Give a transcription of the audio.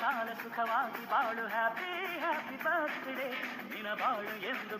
ಕಾಲ ಸುಖವಾಗಿ ಬಾಳು. ಹ್ಯಾಪಿ ಹ್ಯಾಪಿ ಬರ್ತ್ಡೇ ನಿನ ಬಾಳು ಎಂದು